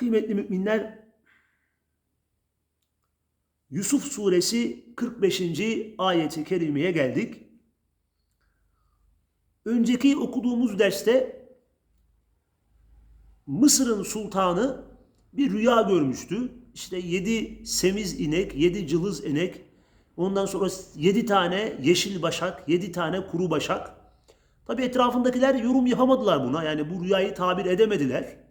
Kıymetli müminler, Yusuf suresi 45. ayeti kerimeye geldik. Önceki okuduğumuz derste Mısır'ın sultanı bir rüya görmüştü. İşte yedi semiz inek, yedi cılız inek, ondan sonra yedi tane yeşil başak, yedi tane kuru başak. Tabi etrafındakiler yorum yapamadılar buna. Yani bu rüyayı tabir edemediler.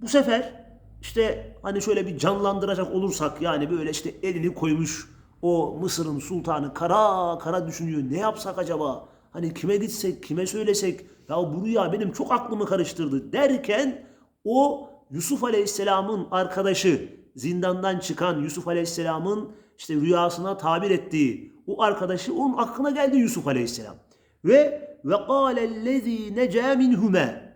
Bu sefer işte hani şöyle bir canlandıracak olursak yani böyle işte elini koymuş o Mısır'ın sultanı kara kara düşünüyor. Ne yapsak acaba? Hani kime gitsek, kime söylesek? Ya bu rüya benim çok aklımı karıştırdı derken o Yusuf Aleyhisselam'ın arkadaşı zindandan çıkan Yusuf Aleyhisselam'ın işte rüyasına tabir ettiği o arkadaşı onun aklına geldi Yusuf Aleyhisselam. Ve ve kâlellezî necâ minhumâ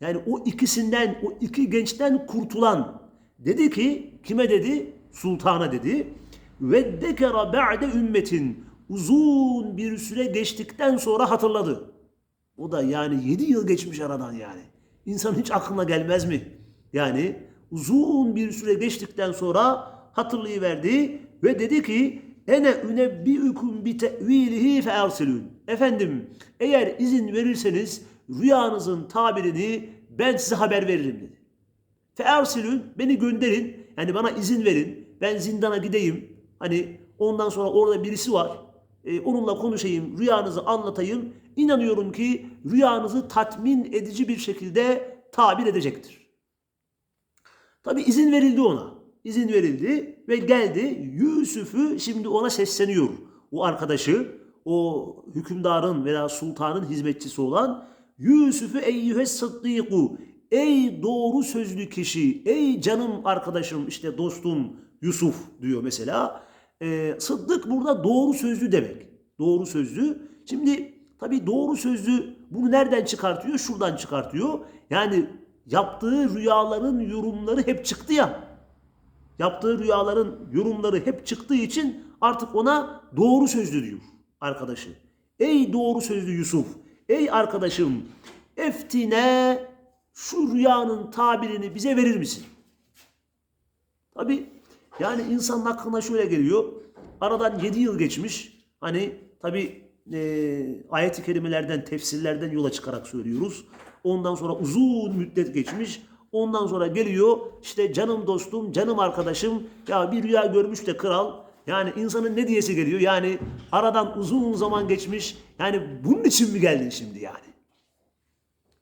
yani o ikisinden, o iki gençten kurtulan dedi ki kime dedi? Sultana dedi. Ve dekera ba'de ümmetin uzun bir süre geçtikten sonra hatırladı. O da yani 7 yıl geçmiş aradan yani. İnsan hiç aklına gelmez mi? Yani uzun bir süre geçtikten sonra hatırlayıverdi ve dedi ki ene ünebbiukum bi te'vilihi fe ersilun. Efendim eğer izin verirseniz rüyanızın tabirini ben size haber veririm dedi. Fe ersilun beni gönderin yani bana izin verin ben zindana gideyim hani ondan sonra orada birisi var e, onunla konuşayım rüyanızı anlatayım İnanıyorum ki rüyanızı tatmin edici bir şekilde tabir edecektir. Tabi izin verildi ona. İzin verildi ve geldi Yusuf'u şimdi ona sesleniyor. O arkadaşı, o hükümdarın veya sultanın hizmetçisi olan Yusuf'u eyyühes sıddiku. Ey doğru sözlü kişi, ey canım arkadaşım, işte dostum Yusuf diyor mesela. Ee, sıddık burada doğru sözlü demek. Doğru sözlü. Şimdi tabi doğru sözlü bunu nereden çıkartıyor? Şuradan çıkartıyor. Yani yaptığı rüyaların yorumları hep çıktı ya. Yaptığı rüyaların yorumları hep çıktığı için artık ona doğru sözlü diyor arkadaşı. Ey doğru sözlü Yusuf, ey arkadaşım eftine şu rüyanın tabirini bize verir misin? Tabi yani insanın aklına şöyle geliyor. Aradan 7 yıl geçmiş. Hani tabi e, ayet-i kerimelerden, tefsirlerden yola çıkarak söylüyoruz. Ondan sonra uzun müddet geçmiş. Ondan sonra geliyor işte canım dostum, canım arkadaşım ya bir rüya görmüş de kral. Yani insanın ne diyesi geliyor? Yani aradan uzun zaman geçmiş. Yani bunun için mi geldin şimdi yani?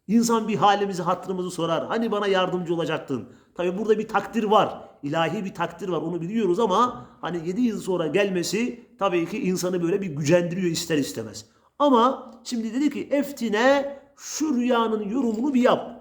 İnsan bir halimizi, hatırımızı sorar. Hani bana yardımcı olacaktın? Tabi burada bir takdir var. İlahi bir takdir var. Onu biliyoruz ama hani 7 yıl sonra gelmesi tabii ki insanı böyle bir gücendiriyor ister istemez. Ama şimdi dedi ki eftine şu rüyanın yorumunu bir yap.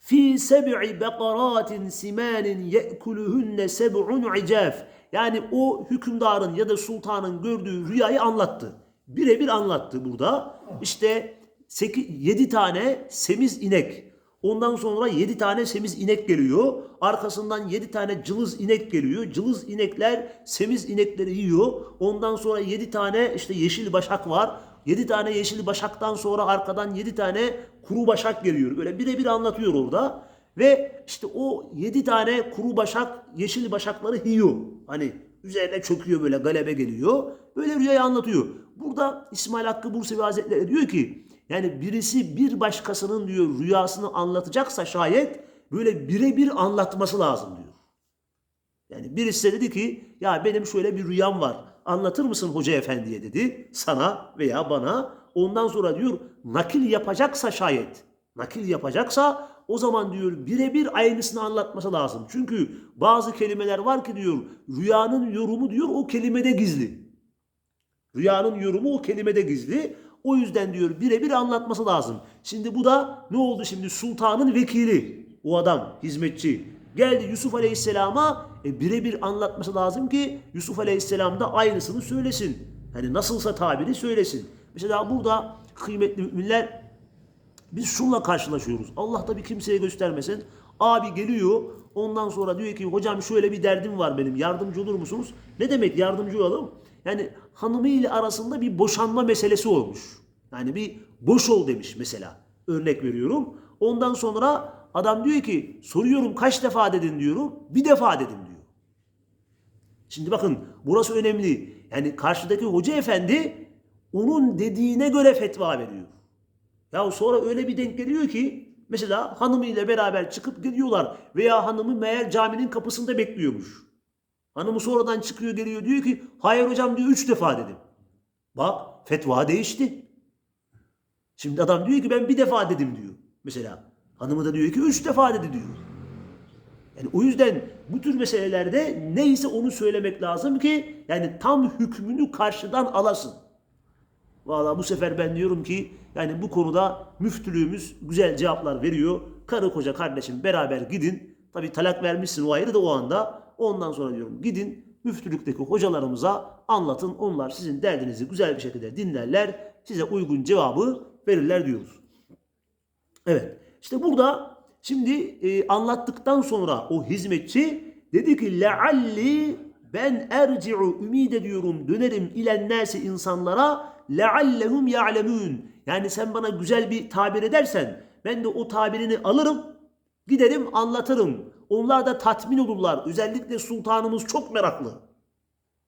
Fi seb'i bekaratin simanin ye'kuluhunne seb'un icaf. Yani o hükümdarın ya da sultanın gördüğü rüyayı anlattı. Birebir anlattı burada. İşte 8, 7 tane semiz inek. Ondan sonra 7 tane semiz inek geliyor. Arkasından 7 tane cılız inek geliyor. Cılız inekler semiz inekleri yiyor. Ondan sonra 7 tane işte yeşil başak var. 7 tane yeşil başaktan sonra arkadan 7 tane kuru başak geliyor. Böyle birebir anlatıyor orada. Ve işte o 7 tane kuru başak yeşil başakları yiyor. Hani üzerine çöküyor böyle galebe geliyor. Böyle rüyayı anlatıyor. Burada İsmail Hakkı Bursevi Hazretleri diyor ki yani birisi bir başkasının diyor rüyasını anlatacaksa şayet böyle birebir anlatması lazım diyor. Yani birisi de dedi ki ya benim şöyle bir rüyam var. Anlatır mısın hoca efendiye dedi sana veya bana. Ondan sonra diyor nakil yapacaksa şayet nakil yapacaksa o zaman diyor birebir aynısını anlatması lazım. Çünkü bazı kelimeler var ki diyor rüyanın yorumu diyor o kelimede gizli. Rüyanın yorumu o kelimede gizli. O yüzden diyor birebir anlatması lazım. Şimdi bu da ne oldu şimdi? Sultanın vekili. O adam hizmetçi. Geldi Yusuf Aleyhisselam'a e, birebir anlatması lazım ki Yusuf Aleyhisselam da aynısını söylesin. Hani nasılsa tabiri söylesin. Mesela burada kıymetli müminler biz şunla karşılaşıyoruz. Allah tabii kimseye göstermesin. Abi geliyor ondan sonra diyor ki hocam şöyle bir derdim var benim yardımcı olur musunuz? Ne demek yardımcı olalım? Yani hanımı ile arasında bir boşanma meselesi olmuş. Yani bir boş ol demiş mesela. Örnek veriyorum. Ondan sonra adam diyor ki soruyorum kaç defa dedin diyorum. Bir defa dedim diyor. Şimdi bakın burası önemli. Yani karşıdaki hoca efendi onun dediğine göre fetva veriyor. Ya sonra öyle bir denk geliyor ki mesela hanımıyla beraber çıkıp gidiyorlar veya hanımı meğer caminin kapısında bekliyormuş. Hanımı sonradan çıkıyor geliyor diyor ki hayır hocam diyor üç defa dedim. Bak fetva değişti. Şimdi adam diyor ki ben bir defa dedim diyor. Mesela hanımı da diyor ki üç defa dedi diyor. Yani o yüzden bu tür meselelerde neyse onu söylemek lazım ki yani tam hükmünü karşıdan alasın. Valla bu sefer ben diyorum ki yani bu konuda müftülüğümüz güzel cevaplar veriyor. Karı koca kardeşim beraber gidin. Tabi talak vermişsin o ayrı da o anda. Ondan sonra diyorum gidin müftülükteki hocalarımıza anlatın. Onlar sizin derdinizi güzel bir şekilde dinlerler. Size uygun cevabı verirler diyoruz. Evet. İşte burada şimdi e, anlattıktan sonra o hizmetçi dedi ki lealli ben erci'u ümid ediyorum dönerim ilen nasi insanlara leallehum ya'lemun. Yani sen bana güzel bir tabir edersen ben de o tabirini alırım giderim anlatırım. Onlar da tatmin olurlar. Özellikle sultanımız çok meraklı.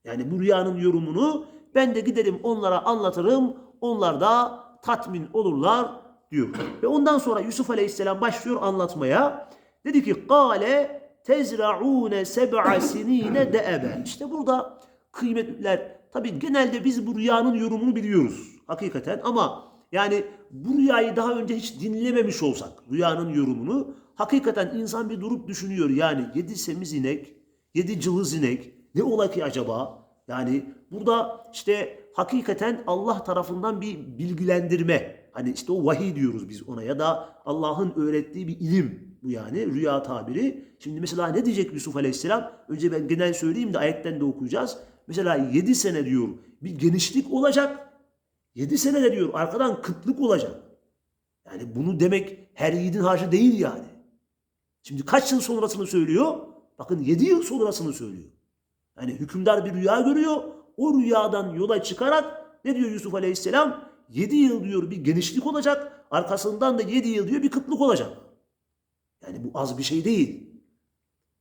Yani bu rüyanın yorumunu ben de giderim onlara anlatırım. Onlar da tatmin olurlar diyor. Ve ondan sonra Yusuf Aleyhisselam başlıyor anlatmaya. Dedi ki Kale tezra'une seb'a sinine de'ebe. İşte burada kıymetliler tabi genelde biz bu rüyanın yorumunu biliyoruz hakikaten ama yani bu rüyayı daha önce hiç dinlememiş olsak rüyanın yorumunu hakikaten insan bir durup düşünüyor. Yani yedi semiz inek, yedi cılız inek ne ola ki acaba? Yani burada işte hakikaten Allah tarafından bir bilgilendirme. Hani işte o vahiy diyoruz biz ona ya da Allah'ın öğrettiği bir ilim bu yani rüya tabiri. Şimdi mesela ne diyecek Yusuf Aleyhisselam? Önce ben genel söyleyeyim de ayetten de okuyacağız. Mesela 7 sene diyor bir genişlik olacak. 7 sene de diyor arkadan kıtlık olacak. Yani bunu demek her yiğidin harcı değil yani. Şimdi kaç yıl sonrasını söylüyor? Bakın 7 yıl sonrasını söylüyor. Yani hükümdar bir rüya görüyor. O rüyadan yola çıkarak ne diyor Yusuf Aleyhisselam? 7 yıl diyor bir genişlik olacak. Arkasından da 7 yıl diyor bir kıtlık olacak. Yani bu az bir şey değil.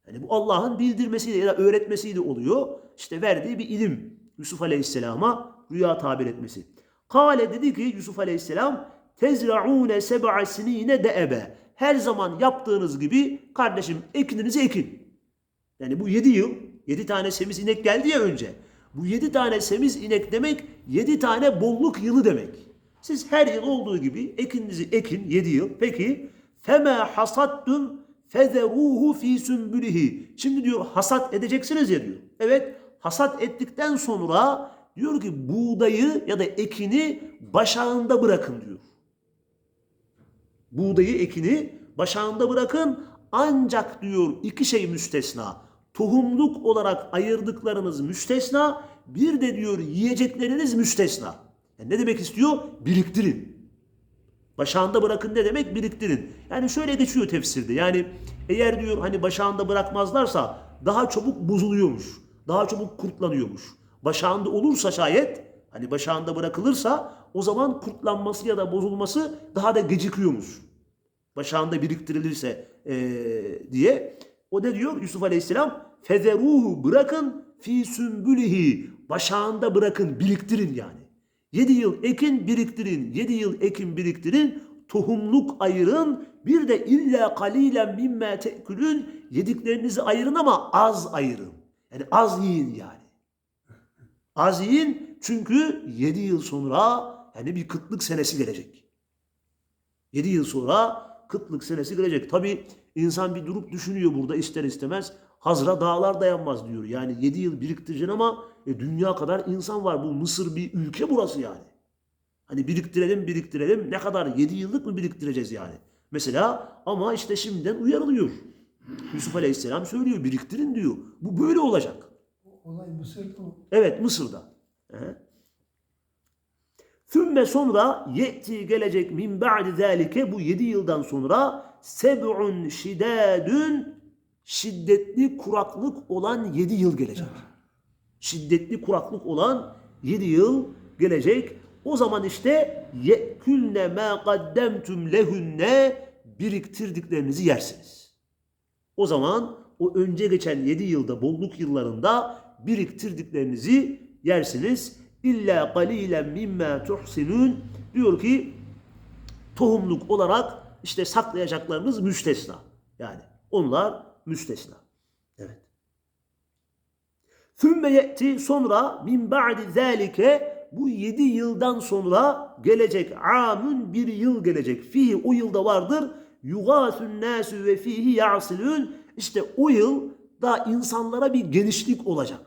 Yani bu Allah'ın bildirmesiyle ya da öğretmesiyle oluyor. İşte verdiği bir ilim Yusuf Aleyhisselam'a rüya tabir etmesi. Kale dedi ki Yusuf Aleyhisselam tezra'une seb'a sinine de'ebe. Her zaman yaptığınız gibi kardeşim ekininizi ekin. Yani bu 7 yıl 7 tane semiz inek geldi ya önce. Bu 7 tane semiz inek demek 7 tane bolluk yılı demek. Siz her yıl olduğu gibi ekinizi ekin 7 yıl. Peki feme hasattun fezeruhu fi sümbülihi. Şimdi diyor hasat edeceksiniz ya diyor. Evet hasat ettikten sonra diyor ki buğdayı ya da ekini başağında bırakın diyor. Buğdayı ekini başağında bırakın ancak diyor iki şey müstesna. Tohumluk olarak ayırdıklarınız müstesna, bir de diyor yiyecekleriniz müstesna. Yani ne demek istiyor? Biriktirin. Başağında bırakın ne demek? Biriktirin. Yani şöyle geçiyor tefsirde. Yani eğer diyor hani başağında bırakmazlarsa daha çabuk bozuluyormuş. Daha çabuk kurtlanıyormuş. Başağında olursa şayet hani başağında bırakılırsa o zaman kurtlanması ya da bozulması daha da gecikiyormuş. Başağında biriktirilirse ee, diye. O ne diyor Yusuf Aleyhisselam? Fezeruhu bırakın fi sümbülihi. Başağında bırakın biriktirin yani. 7 yıl ekin biriktirin. 7 yıl ekin biriktirin. Tohumluk ayırın. Bir de illa kalilen mimme te'külün. Yediklerinizi ayırın ama az ayırın. Yani az yiyin yani. Az yiyin çünkü 7 yıl sonra yani bir kıtlık senesi gelecek. 7 yıl sonra kıtlık senesi gelecek. Tabi insan bir durup düşünüyor burada ister istemez. Hazra dağlar dayanmaz diyor. Yani 7 yıl biriktireceksin ama e, dünya kadar insan var. Bu Mısır bir ülke burası yani. Hani biriktirelim biriktirelim ne kadar 7 yıllık mı biriktireceğiz yani? Mesela ama işte şimdiden uyarılıyor. Yusuf Aleyhisselam söylüyor biriktirin diyor. Bu böyle olacak. Olay Mısır'da mı? Evet Mısır'da. Thümme sonra ye'ti gelecek min ba'di zâlike bu yedi yıldan sonra seb'un şidâdün şiddetli kuraklık olan yedi yıl gelecek. Şiddetli kuraklık olan yedi yıl gelecek. O zaman işte ye'külne mâ qaddemtum lehünne biriktirdiklerinizi yersiniz. O zaman o önce geçen 7 yılda bolluk yıllarında biriktirdiklerinizi yersiniz. İlla qalilen mimma tuhsinun diyor ki tohumluk olarak işte saklayacaklarınız müstesna. Yani onlar müstesna. Evet. Thümme ye'ti sonra min ba'di zâlike bu yedi yıldan sonra gelecek amün bir yıl gelecek. Fihi o yılda vardır. Yugâsün nâsü ve fihi ya'silûn. İşte o yıl da insanlara bir genişlik olacak.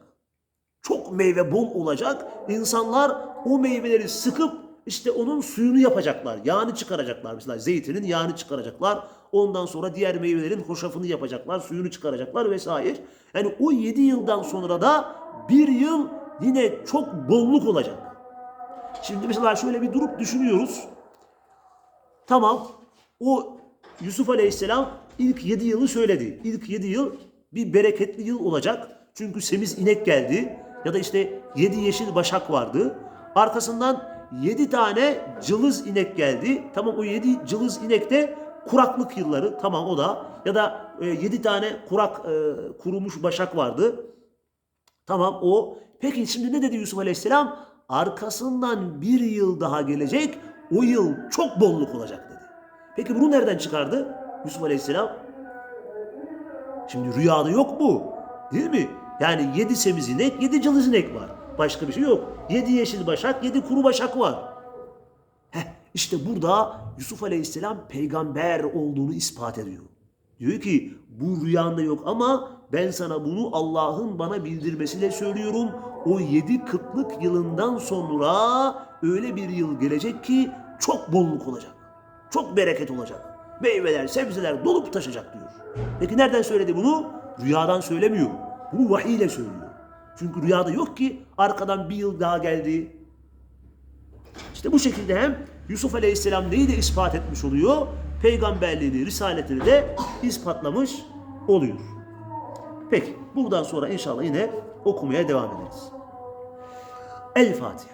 Çok meyve bol olacak. İnsanlar o meyveleri sıkıp işte onun suyunu yapacaklar. Yağını çıkaracaklar. Mesela zeytinin yağını çıkaracaklar. Ondan sonra diğer meyvelerin hoşafını yapacaklar. Suyunu çıkaracaklar vesaire. Yani o 7 yıldan sonra da bir yıl yine çok bolluk olacak. Şimdi mesela şöyle bir durup düşünüyoruz. Tamam o Yusuf Aleyhisselam ilk 7 yılı söyledi. İlk 7 yıl bir bereketli yıl olacak. Çünkü semiz inek geldi. Ya da işte 7 yeşil başak vardı. Arkasından 7 tane cılız inek geldi. Tamam o 7 cılız inek de kuraklık yılları. Tamam o da. Ya da 7 tane kurak e, kurumuş başak vardı. Tamam o. Peki şimdi ne dedi Yusuf Aleyhisselam? Arkasından bir yıl daha gelecek. O yıl çok bolluk olacak dedi. Peki bunu nereden çıkardı Yusuf Aleyhisselam? Şimdi rüyada yok bu. Değil mi? Yani yedi semiz inek, yedi cılız inek var. Başka bir şey yok. Yedi yeşil başak, yedi kuru başak var. İşte burada Yusuf Aleyhisselam peygamber olduğunu ispat ediyor. Diyor ki bu rüyanda yok ama ben sana bunu Allah'ın bana bildirmesiyle söylüyorum. O yedi kıtlık yılından sonra öyle bir yıl gelecek ki çok bolluk olacak. Çok bereket olacak. Meyveler, sebzeler dolup taşacak diyor. Peki nereden söyledi bunu? Rüyadan söylemiyor. Bunu vahiy ile söylüyor. Çünkü rüyada yok ki arkadan bir yıl daha geldi. İşte bu şekilde hem Yusuf Aleyhisselam neyi de ispat etmiş oluyor? Peygamberliğini, risaletini de ispatlamış oluyor. Peki buradan sonra inşallah yine okumaya devam ederiz. El Fatiha.